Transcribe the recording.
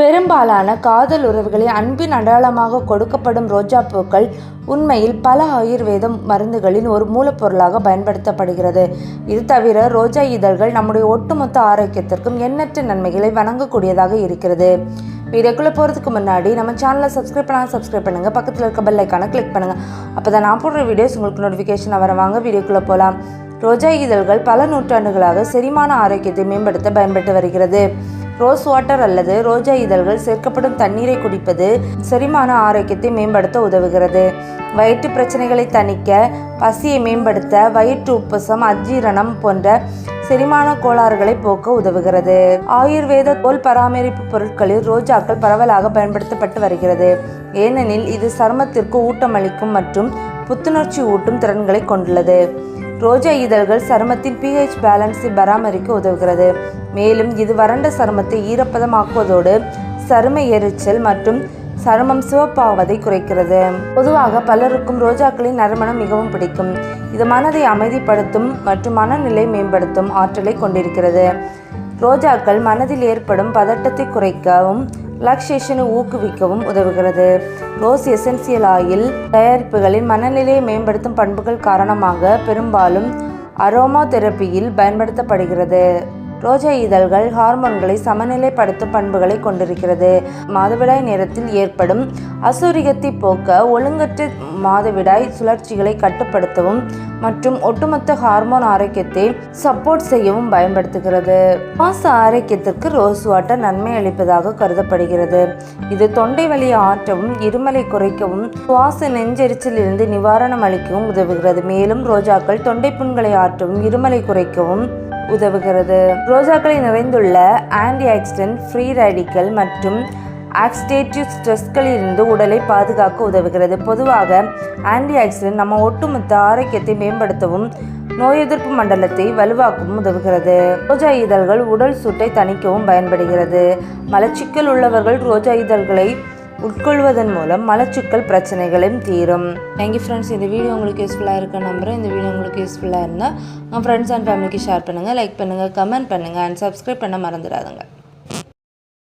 பெரும்பாலான காதல் உறவுகளில் அன்பின் அடையாளமாக கொடுக்கப்படும் ரோஜா பூக்கள் உண்மையில் பல ஆயுர்வேத மருந்துகளின் ஒரு மூலப்பொருளாக பயன்படுத்தப்படுகிறது. இது தவிர ரோஜா இதழ்கள் நம்முடைய ஒட்டுமொத்த ஆரோக்கியத்திற்கும் எண்ணற்ற நன்மைகளை வழங்கக்கூடியதாக இருக்கிறது. வீடியோக்குள்ளே போகிறதுக்கு முன்னாடி நம்ம சேனலை சப்ஸ்கிரைப் பண்ணால் சப்ஸ்கிரைப் பண்ணுங்கள் பக்கத்தில் இருக்க பெல்லைக்கான கிளிக் பண்ணுங்கள் அப்போ தான் நான் போடுற வீடியோஸ் உங்களுக்கு நோட்டிஃபிகேஷன் வரவாங்க வீடியோக்குள்ளே போகலாம் ரோஜா இதழ்கள் பல நூற்றாண்டுகளாக செரிமான ஆரோக்கியத்தை மேம்படுத்த பயன்பட்டு வருகிறது. ரோஸ் வாட்டர் அல்லது ரோஜா இதழ்கள் சேர்க்கப்படும் தண்ணீரை குடிப்பது செரிமான ஆரோக்கியத்தை மேம்படுத்த உதவுகிறது. வயிற்று பிரச்சனைகளை தணிக்க பசியை மேம்படுத்த வயிற்று உப்புசம் அஜீரணம் போன்ற செரிமான கோளாறுகளை போக்க உதவுகிறது. ஆயுர்வேத தோல் பராமரிப்பு பொருட்களில் ரோஜாக்கள் பரவலாக பயன்படுத்தப்பட்டு வருகிறது. ஏனெனில் இது சருமத்திற்கு ஊட்டமளிக்கும் மற்றும் புத்துணர்ச்சி ஊட்டும் திறன்களை கொண்டுள்ளது. ரோஜா இதழ்கள் சருமத்தின் பிஹெச் பேலன்ஸை பராமரிக்க உதவுகிறது. மேலும் இது வறண்ட சருமத்தை ஈரப்பதமாக்குவதோடு சரும எரிச்சல் மற்றும் சருமம் சிவப்பாவதை குறைக்கிறது. பொதுவாக பலருக்கும் ரோஜாக்களின் நறுமணம் மிகவும் பிடிக்கும். இது மனதை அமைதிப்படுத்தும் மற்றும் மனநிலை மேம்படுத்தும் ஆற்றலை கொண்டிருக்கிறது. ரோஜாக்கள் மனதில் ஏற்படும் பதட்டத்தை குறைக்கவும் ரிலாக்ஸேஷனை ஊக்குவிக்கவும் உதவுகிறது. ரோஸ் எசென்சியல் ஆயில் தயாரிப்புகளின் மனநிலையை மேம்படுத்தும் பண்புகள் காரணமாக பெரும்பாலும் அரோமா தெரப்பியில் பயன்படுத்தப்படுகிறது. ரோஜா இதழ்கள் ஹார்மோன்களை சமநிலைப்படுத்தும் பண்புகளை கொண்டிருக்கிறது. மாதவிடாய் நேரத்தில் ஏற்படும் அசூரிகத்தை போக்க ஒழுங்கற்ற மாதவிடாய் சுழற்சிகளை கட்டுப்படுத்தவும் மற்றும் ஒட்டுமொத்த ஹார்மோன் ஆரோக்கியத்தை சப்போர்ட் செய்யவும் பயன்படுத்துகிறது. மாச ஆரோக்கியத்திற்கு ரோஸ் வாட்டர் நன்மை அளிப்பதாக கருதப்படுகிறது. இது தொண்டை வலியை ஆற்றவும் இருமலை குறைக்கவும் சுவாச நெஞ்செரிச்சலிருந்து நிவாரணம் அளிக்கவும் உதவுகிறது. மேலும் ரோஜாக்கள் தொண்டை புண்களை ஆற்றவும் இருமலை குறைக்கவும் உதவுகிறது. ரோஜாக்களில் நிறைந்துள்ள ஆன்டி ஆக்சிடென்ட் ஃப்ரீ ரேடிக்கல் மற்றும் ஆக்சிடேட்டிவ் ஸ்ட்ரெஸ்களிலிருந்து உடலை பாதுகாக்க உதவுகிறது. பொதுவாக ஆன்டி ஆக்சிடென்ட் நம்ம ஒட்டுமொத்த ஆரோக்கியத்தை மேம்படுத்தவும் நோய் எதிர்ப்பு மண்டலத்தை வலுவாக்கவும் உதவுகிறது. ரோஜா இதழ்கள் உடல் சூட்டை தணிக்கவும் பயன்படுகிறது. மலச்சிக்கல் உள்ளவர்கள் ரோஜா இதழ்களை உட்கொள்வதன் மூலம் மலச்சுக்கள் பிரச்சனைகளும் தீரும். தேங்க்யூ ஃப்ரெண்ட்ஸ் இந்த வீடியோ உங்களுக்கு யூஸ்ஃபுல்லாக இருக்க நம்புகிறேன் இந்த வீடியோ உங்களுக்கு யூஸ்ஃபுல்லாக இருந்தால் உங்கள் ஃப்ரெண்ட்ஸ் அண்ட் ஃபேமிலிக்கு ஷேர் பண்ணுங்கள் லைக் பண்ணுங்கள் கமெண்ட் பண்ணுங்கள் அண்ட் சப்ஸ்கிரைப் பண்ண மறந்துடாதுங்க.